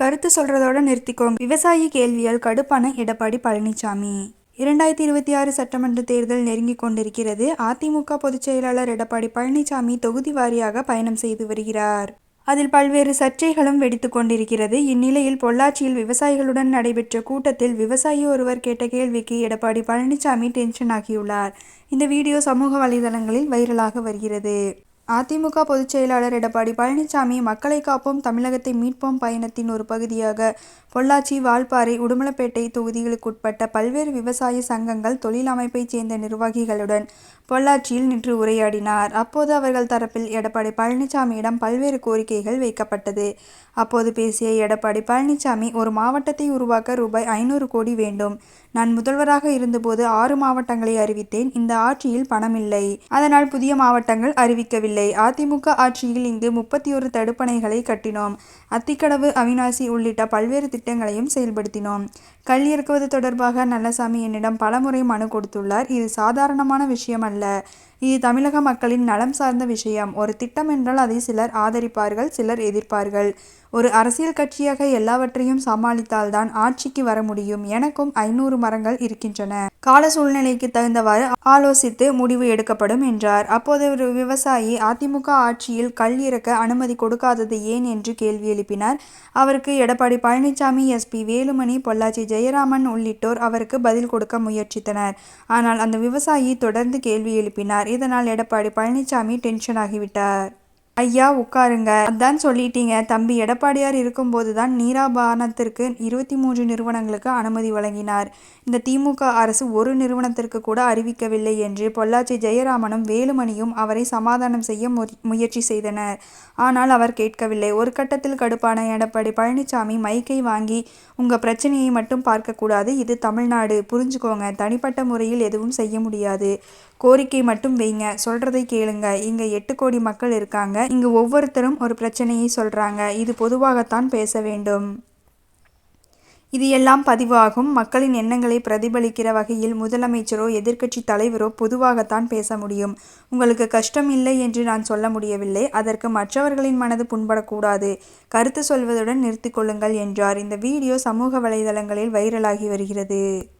கருத்து சொல்றதோட நிறுத்திக்கோங்க. விவசாயி கேள்வியால் கடுப்பான எடப்பாடி பழனிசாமி இரண்டாயிரத்தி இருபத்தி ஆறு சட்டமன்ற தேர்தல் நெருங்கிக் கொண்டிருக்கிறது. அதிமுக பொதுச் செயலாளர் எடப்பாடி பழனிசாமி தொகுதி வாரியாக பயணம் செய்து வருகிறார். அதில் பல்வேறு சர்ச்சைகளும் வெடித்து கொண்டிருக்கிறது. இந்நிலையில் பொள்ளாச்சியில் விவசாயிகளுடன் நடைபெற்ற கூட்டத்தில் விவசாயி ஒருவர் கேட்ட கேள்விக்கு எடப்பாடி பழனிசாமி டென்ஷன் ஆகியுள்ளார். இந்த வீடியோ சமூக வலைதளங்களில் வைரலாக வருகிறது. அதிமுக பொதுச் செயலாளர் எடப்பாடி பழனிசாமி மக்களை காப்போம் தமிழகத்தை மீட்போம் பயணத்தின் ஒரு பகுதியாக பொள்ளாச்சி வால்பாறை உடுமலப்பேட்டை தொகுதிகளுக்குட்பட்ட பல்வேறு விவசாய சங்கங்கள் தொழில் அமைப்பைச் சேர்ந்த நிர்வாகிகளுடன் பொள்ளாச்சியில் நின்று உரையாடினார். அப்போது அவர்கள் தரப்பில் எடப்பாடி பழனிசாமியிடம் பல்வேறு கோரிக்கைகள் வைக்கப்பட்டது. அப்போது பேசிய எடப்பாடி பழனிசாமி ஒரு மாவட்டத்தை உருவாக்க ரூபாய் ஐநூறு கோடி வேண்டும். நான் முதல்வராக இருந்தபோது ஆறு மாவட்டங்களை அறிவித்தேன். இந்த ஆட்சியில் பணமில்லை அதனால் புதிய மாவட்டங்கள் அறிவிக்கவில்லை. அதிமுக ஆட்சியில் இங்கு முப்பத்தி ஒரு தடுப்பணைகளை கட்டினோம். அத்திக்கடவு அவினாசி உள்ளிட்ட பல்வேறு திட்டங்களையும் செயல்படுத்தினோம். கல் இறக்குவது தொடர்பாக நல்லசாமி என்னிடம் பலமுறை மனு கொடுத்துள்ளார். இது சாதாரணமான விஷயம் அல்ல இது தமிழக மக்களின் நலம் சார்ந்த விஷயம். ஒரு திட்டம் என்றால் அதை சிலர் ஆதரிப்பார்கள் சிலர் எதிர்ப்பார்கள். ஒரு அரசியல் கட்சியாக எல்லாவற்றையும் சமாளித்தால்தான் ஆட்சிக்கு வர முடியும். எனக்கும் ஐநூறு மரங்கள் இருக்கின்றன. கால சூழ்நிலைக்கு தகுந்தவாறு ஆலோசித்து முடிவு எடுக்கப்படும் என்றார். அப்போது ஒரு விவசாயி அதிமுக ஆட்சியில் கல் இறக்க அனுமதி கொடுக்காதது ஏன்? என்று கேள்வி எழுப்பினார். அவருக்கு எடப்பாடி பழனிசாமி எஸ்பி வேலுமணி பொள்ளாச்சி ஜெயராமன் உள்ளிட்டோர் அவருக்கு பதில் கொடுக்க முயற்சித்தனர். ஆனால் அந்த விவசாயி தொடர்ந்து கேள்வி எழுப்பினார். இதனால் எடப்பாடி பழனிசாமி டென்ஷன் ஆகிவிட்டார் ஐயா உட்காருங்க. அதான் சொல்லிட்டீங்க. தம்பி எடப்பாடியார் இருக்கும்போது தான் நீராபானத்திற்கு இருபத்தி மூன்று நிறுவனங்களுக்கு அனுமதி வழங்கினார். இந்த திமுக அரசு ஒரு நிறுவனத்திற்கு கூட அறிவிக்கவில்லை என்று பொள்ளாச்சி ஜெயராமனும் வேலுமணியும் அவரை சமாதானம் செய்ய முயற்சி செய்தனர். ஆனால் அவர் கேட்கவில்லை. ஒரு கட்டத்தில் கடுப்பான எடப்பாடி பழனிசாமி மைக்கை வாங்கி உங்க பிரச்சனையை மட்டும் பார்க்கக்கூடாது. இது தமிழ்நாடு. புரிஞ்சுக்கோங்க. தனிப்பட்ட முறையில் எதுவும் செய்ய முடியாது. கோரிக்கை மட்டும் வைங்க. சொல்றதை கேளுங்க. இங்க எட்டு கோடி மக்கள் இருக்காங்க. இங்கே ஒவ்வொருத்தரும் ஒரு பிரச்சனையை சொல்றாங்க. இது பொதுவாகத்தான் பேச வேண்டும். இது எல்லாம் பதிவாகும். மக்களின் எண்ணங்களை பிரதிபலிக்கிற வகையில் முதலமைச்சரோ எதிர்க்கட்சி தலைவரோ பொதுவாகத்தான் பேச முடியும். உங்களுக்கு கஷ்டம் இல்லை என்று நான் சொல்ல முடியவில்லை. அதற்கு மற்றவர்களின் மனது புண்படக்கூடாது. கருத்து சொல்வதுடன் நிறுத்திக் கொள்ளுங்கள் என்றார். இந்த வீடியோ சமூக வலைதளங்களில் வைரலாகி வருகிறது.